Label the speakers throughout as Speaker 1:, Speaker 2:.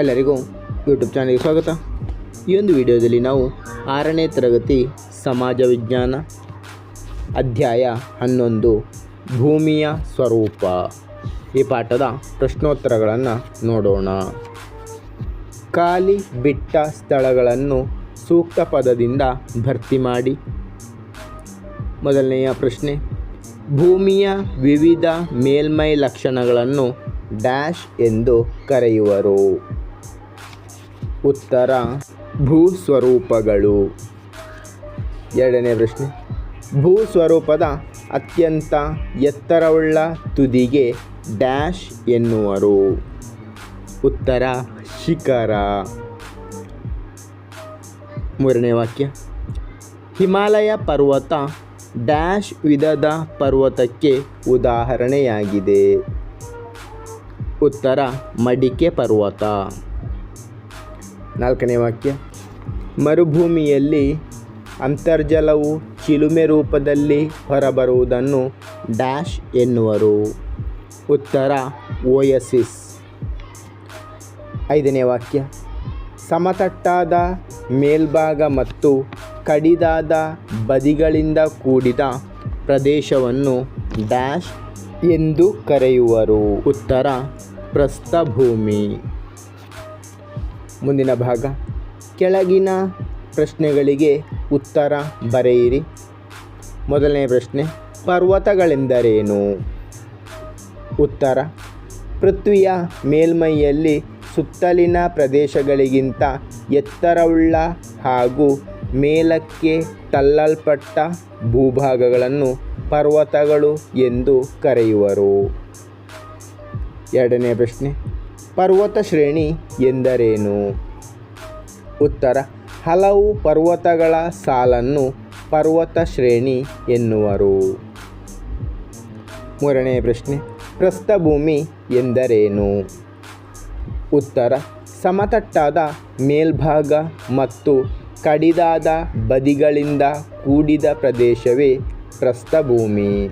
Speaker 1: ಎಲ್ಲರಿಗೂ ಯೂಟ್ಯೂಬ್ ಚಾನಲ್ಗೆ ಸ್ವಾಗತ. ಈ ಒಂದು ವಿಡಿಯೋದಲ್ಲಿ ನಾವು ಆರನೇ ತರಗತಿ ಸಮಾಜ ವಿಜ್ಞಾನ ಅಧ್ಯಾಯ ಹನ್ನೊಂದು, ಭೂಮಿಯ ಸ್ವರೂಪ. ಈ ಪಾಠದ ಪ್ರಶ್ನೋತ್ತರಗಳನ್ನು ನೋಡೋಣ. ಖಾಲಿ ಬಿಟ್ಟ ಸ್ಥಳಗಳನ್ನು ಸೂಕ್ತ ಪದದಿಂದ ಭರ್ತಿ ಮಾಡಿ. ಮೊದಲನೆಯ ಪ್ರಶ್ನೆ, ಭೂಮಿಯ ವಿವಿಧ ಮೇಲ್ಮೈ ಲಕ್ಷಣಗಳನ್ನು ಡ್ಯಾಶ್ ಎಂದು ಕರೆಯುವರು. ಉತ್ತರ ಭೂಸ್ವರೂಪಗಳು. ಎರಡನೇ ಪ್ರಶ್ನೆ. ಭೂಸ್ವರೂಪದ ಅತ್ಯಂತ ಎತ್ತರವುಳ್ಳ ತುದಿಗೆ ಡ್ಯಾಶ್ ಎನ್ನುವರು. ಉತ್ತರ, ಶಿಖರ. ಮೂರನೇ ವಾಕ್ಯ. ಹಿಮಾಲಯ ಪರ್ವತ ಡ್ಯಾಶ್ ವಿಧದ ಪರ್ವತಕ್ಕೆ ಉದಾಹರಣೆಯಾಗಿದೆ. ಉತ್ತರ, ಮಡಿಕೆ ಪರ್ವತ. ನಾಲ್ಕನೇ ವಾಕ್ಯ. ಮರುಭೂಮಿಯಲ್ಲಿ ಅಂತರ್ಜಲವು ಚಿಲುಮೆ ರೂಪದಲ್ಲಿ ಹೊರಬರುವುದನ್ನು ಡ್ಯಾಶ್ ಎನ್ನುವರು. ಉತ್ತರ, ಓಯಸಿಸ್. ಐದನೇ ವಾಕ್ಯ. ಸಮತಟ್ಟಾದ ಮೇಲ್ಭಾಗ ಮತ್ತು ಕಡಿದಾದ ಬದಿಗಳಿಂದ ಕೂಡಿದ ಪ್ರದೇಶವನ್ನು ಡ್ಯಾಶ್ ಎಂದು ಕರೆಯುವರು. ಉತ್ತರ, ಪ್ರಸ್ಥಭೂಮಿ. ಮುಂದಿನ ಭಾಗ. ಕೆಳಗಿನ ಪ್ರಶ್ನೆಗಳಿಗೆ ಉತ್ತರ ಬರೆಯಿರಿ. ಮೊದಲನೇ ಪ್ರಶ್ನೆ, ಪರ್ವತಗಳೆಂದರೇನು? ಉತ್ತರ, ಪೃಥ್ವಿಯ ಮೇಲ್ಮೈಯಲ್ಲಿ ಸುತ್ತಲಿನ ಪ್ರದೇಶಗಳಿಗಿಂತ ಎತ್ತರವುಳ್ಳ ಹಾಗೂ ಮೇಲಕ್ಕೆ ತಳ್ಳಲ್ಪಟ್ಟ ಭೂಭಾಗಗಳನ್ನು ಪರ್ವತಗಳು ಎಂದು ಕರೆಯುವರು. ಎರಡನೇ ಪ್ರಶ್ನೆ ಪರ್ವತ ಶ್ರೇಣಿ ಎಂದರೇನು? ಉತ್ತರ, ಹಲವು ಪರ್ವತಗಳ ಸಾಲನ್ನು ಪರ್ವತ ಶ್ರೇಣಿ ಎನ್ನುವರು. ಮೂರನೇ ಪ್ರಶ್ನೆ, ಪ್ರಸ್ಥಭೂಮಿ ಎಂದರೇನು? ಉತ್ತರ, ಸಮತಟ್ಟಾದ ಮೇಲ್ಭಾಗ ಮತ್ತು ಕಡಿದಾದ ಬದಿಗಳಿಂದ ಕೂಡಿದ ಪ್ರದೇಶವೇ ಪ್ರಸ್ಥಭೂಮಿ.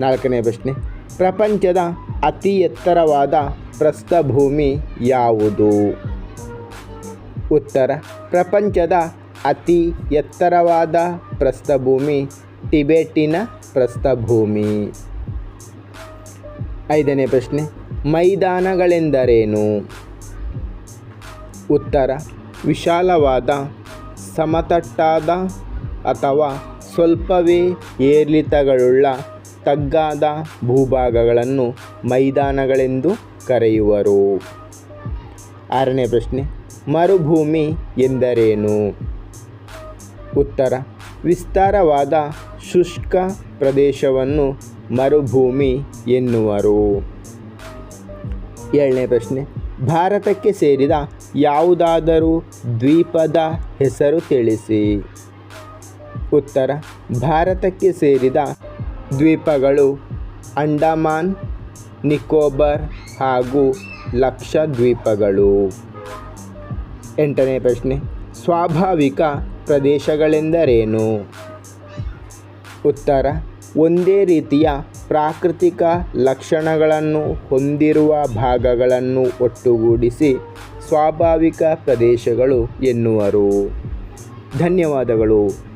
Speaker 1: ನಾಲ್ಕನೇ ಪ್ರಶ್ನೆ ಪ್ರಪಂಚದ ಅತಿ ಎತ್ತರವಾದ ಪ್ರಸ್ಥಭೂಮಿ ಯಾವುದು? ಉತ್ತರ, ಪ್ರಪಂಚದ ಅತಿ ಎತ್ತರವಾದ ಪ್ರಸ್ಥಭೂಮಿ ಟಿಬೆಟಿನ ಪ್ರಸ್ಥಭೂಮಿ. ಐದನೇ ಪ್ರಶ್ನೆ, ಮೈದಾನಗಳೆಂದರೇನು? ಉತ್ತರ, ವಿಶಾಲವಾದ, ಸಮತಟ್ಟಾದ ಅಥವಾ ಸ್ವಲ್ಪವೇ ಏರಿಳಿತಗಳುಳ್ಳ ತಗ್ಗಾದ ಭೂಭಾಗಗಳನ್ನು ಮೈದಾನಗಳೆಂದು ಕರೆಯುವರು. ಆರನೇ ಪ್ರಶ್ನೆ, ಮರುಭೂಮಿ ಎಂದರೇನು? ಉತ್ತರ, ವಿಸ್ತಾರವಾದ ಶುಷ್ಕ ಪ್ರದೇಶವನ್ನು ಮರುಭೂಮಿ ಎನ್ನುವರು. ಏಳನೇ ಪ್ರಶ್ನೆ, ಭಾರತಕ್ಕೆ ಸೇರಿದ ಯಾವುದಾದರೂ ದ್ವೀಪದ ಹೆಸರು ತಿಳಿಸಿ. ಉತ್ತರ, ಭಾರತಕ್ಕೆ ಸೇರಿದ ದ್ವೀಪಗಳು ಅಂಡಮಾನ್, ನಿಕೋಬಾರ್ ಹಾಗೂ ಲಕ್ಷದ್ವೀಪಗಳು. ಎಂಟನೇ ಪ್ರಶ್ನೆ, ಸ್ವಾಭಾವಿಕ ಪ್ರದೇಶಗಳೆಂದರೇನು? ಉತ್ತರ, ಒಂದೇ ರೀತಿಯ ಪ್ರಾಕೃತಿಕ ಲಕ್ಷಣಗಳನ್ನು ಹೊಂದಿರುವ ಭಾಗಗಳನ್ನು ಒಟ್ಟುಗೂಡಿಸಿ ಸ್ವಾಭಾವಿಕ ಪ್ರದೇಶಗಳು ಎನ್ನುವರು. ಧನ್ಯವಾದಗಳು.